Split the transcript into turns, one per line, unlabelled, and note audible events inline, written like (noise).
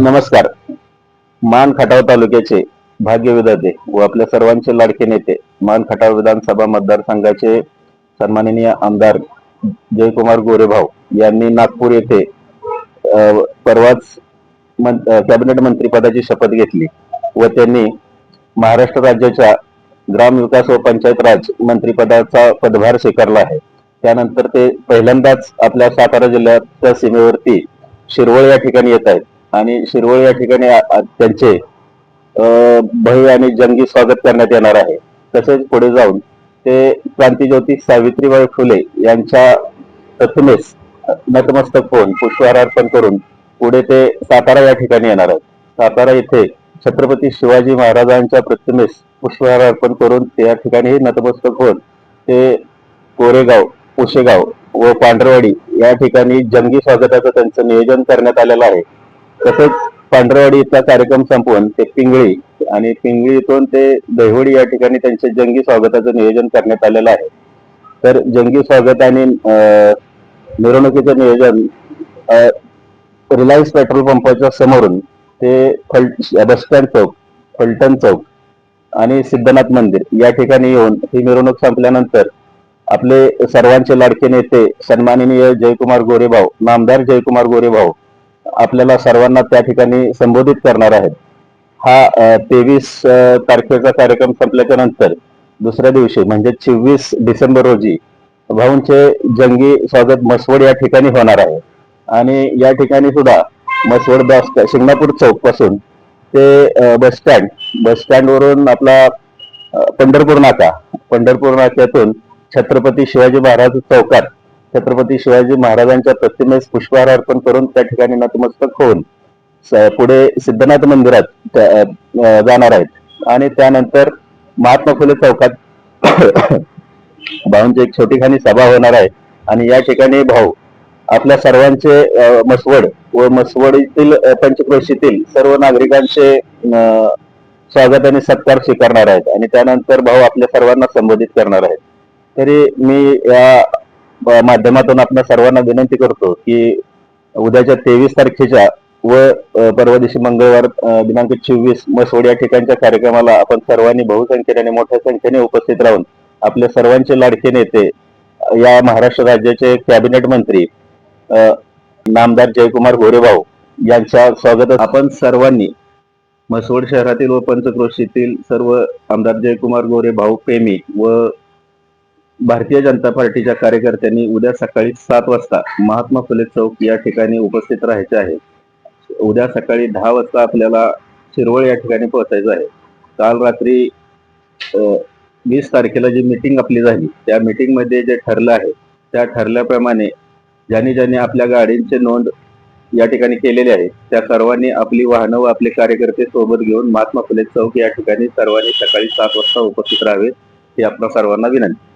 नमस्कार. मान खटाव तालुक्याचे भाग्य विधाते व आपल्या सर्वांचे लाडके नेते मान खटाव विधानसभा मतदारसंघाचे सन्माननीय आमदार जयकुमार गोरेभाऊ यांनी नागपूर येथे परवाच मन- कॅबिनेट मंत्रीपदाची शपथ घेतली व त्यांनी महाराष्ट्र राज्याच्या ग्रामविकास व पंचायत राज मंत्रीपदाचा पदभार स्वीकारला आहे. त्यानंतर ते पहिल्यांदाच आपल्या सातारा जिल्ह्याच्या सीमेवरती शिरवळ या ठिकाणी येत आहेत. आणि शिरवळ या ठिकाणी त्यांचे अ, भव्य आणि जंगी स्वागत करण्यात येणार आहे. तसेच पुढे जाऊन ते क्रांतीज्योती सावित्रीबाई फुले यांच्या प्रतिमेस नतमस्तक होऊन पुष्पहार अर्पण करून पुढे ते सातारा या ठिकाणी येणार आहेत. सातारा येथे छत्रपती शिवाजी महाराजांच्या प्रतिमेस पुष्पहार अर्पण करून त्या ठिकाणी नतमस्तक होऊन ते कोरेगाव पुशेगाव व पांढरवाडी या ठिकाणी जंगी स्वागताचं त्यांचं नियोजन करण्यात आलेलं आहे. तसंच पांढरवाडी इथला कार्यक्रम संपवून ते पिंगळी आणि पिंगळीतून ते दहिवडी या ठिकाणी त्यांचे जंगी स्वागताचं नियोजन करण्यात आलेलं आहे. तर जंगी स्वागत आणि अं, मिरवणुकीचं नियोजन रिलायन्स पेट्रोल पंपाच्या समोरून ते फल बस स्टँड चौक फलटण चौक आणि सिद्धनाथ मंदिर या ठिकाणी येऊन ही मिरवणूक संपल्यानंतर आपले सर्वांचे लाडके नेते सन्माननीय जयकुमार गोरेभाऊ नामदार जयकुमार गोरेभाऊ आपल्याला सर्वांना त्या ठिकाणी संबोधित करणार आहेत. हा तेवीस तारखेचा कार्यक्रम संपल्याच्या नंतर दुसऱ्या दिवशी म्हणजे चोवीस डिसेंबर रोजी भाऊंचे जंगी स्वागत मसवड या ठिकाणी होणार आहे. आणि या ठिकाणी सुद्धा मसवड बस शिंगणापूर चौकपासून ते बस स्टँड बस स्टँड वरून आपला पंढरपूर नाका पंढरपूर नाक्यातून छत्रपती शिवाजी महाराज चौकात छत्रपती शिवाजी महाराजांच्या प्रतिमेस पुष्पहार अर्पण करून त्या ठिकाणी नतमस्तक होऊन पुढे सिद्धनाथ मंदिरात जाणार आहेत. आणि त्यानंतर महात्मा फुले चौकात (coughs) भाऊंची एक छोटीखानी सभा होणार आहे. आणि या ठिकाणी भाऊ आपल्या सर्वांचे मसवड व मसवडीतील पंचक्रोशीतील सर्व नागरिकांचे स्वागत आणि सत्कार स्वीकारणार आहेत. आणि त्यानंतर भाऊ आपल्या सर्वांना संबोधित करणार आहेत. तरी मी या माध्यमातून आपल्या सर्वांना विनंती करतो की उद्याच्या तेवीस तारखेच्या व परवा दिवशी मंगळवार दिनांक चोवीस मसोड या ठिकाणच्या कार्यक्रमाला आपण सर्वांनी बहुसंख्येने मोठ्या संख्येने उपस्थित राहून आपले सर्वांचे लाडके नेते या महाराष्ट्र राज्याचे कॅबिनेट मंत्री नामदार जयकुमार गोरेभाऊ यांच्या स्वागत आपण सर्वांनी मसोड शहरातील व पंचक्रोशीतील सर्व आमदार जयकुमार गोरे भाऊ प्रेमी व भारतीय जनता पार्टीच्या कार्यकर्त्यांनी उद्या सकाळी सात वाजता महात्मा फुले चौक या ठिकाणी उपस्थित राहायचे आहे. उद्या सकाळी दहा वाजता आपल्याला शिरवळ या ठिकाणी पोहोचायचं आहे. काल रात्री वीस तारखेला जी मिटिंग आपली झाली त्या मिटिंगमध्ये जे ठरलं आहे त्या ठरल्याप्रमाणे ज्यांनी ज्यांनी आपल्या गाडींचे नोंद या ठिकाणी केलेली आहे त्या सर्वांनी आपली वाहनं व आपले कार्यकर्ते सोबत घेऊन महात्मा फुले चौक या ठिकाणी सर्वांनी सकाळी सात वाजता उपस्थित राहावे ही आपल्या सर्वांना विनंती.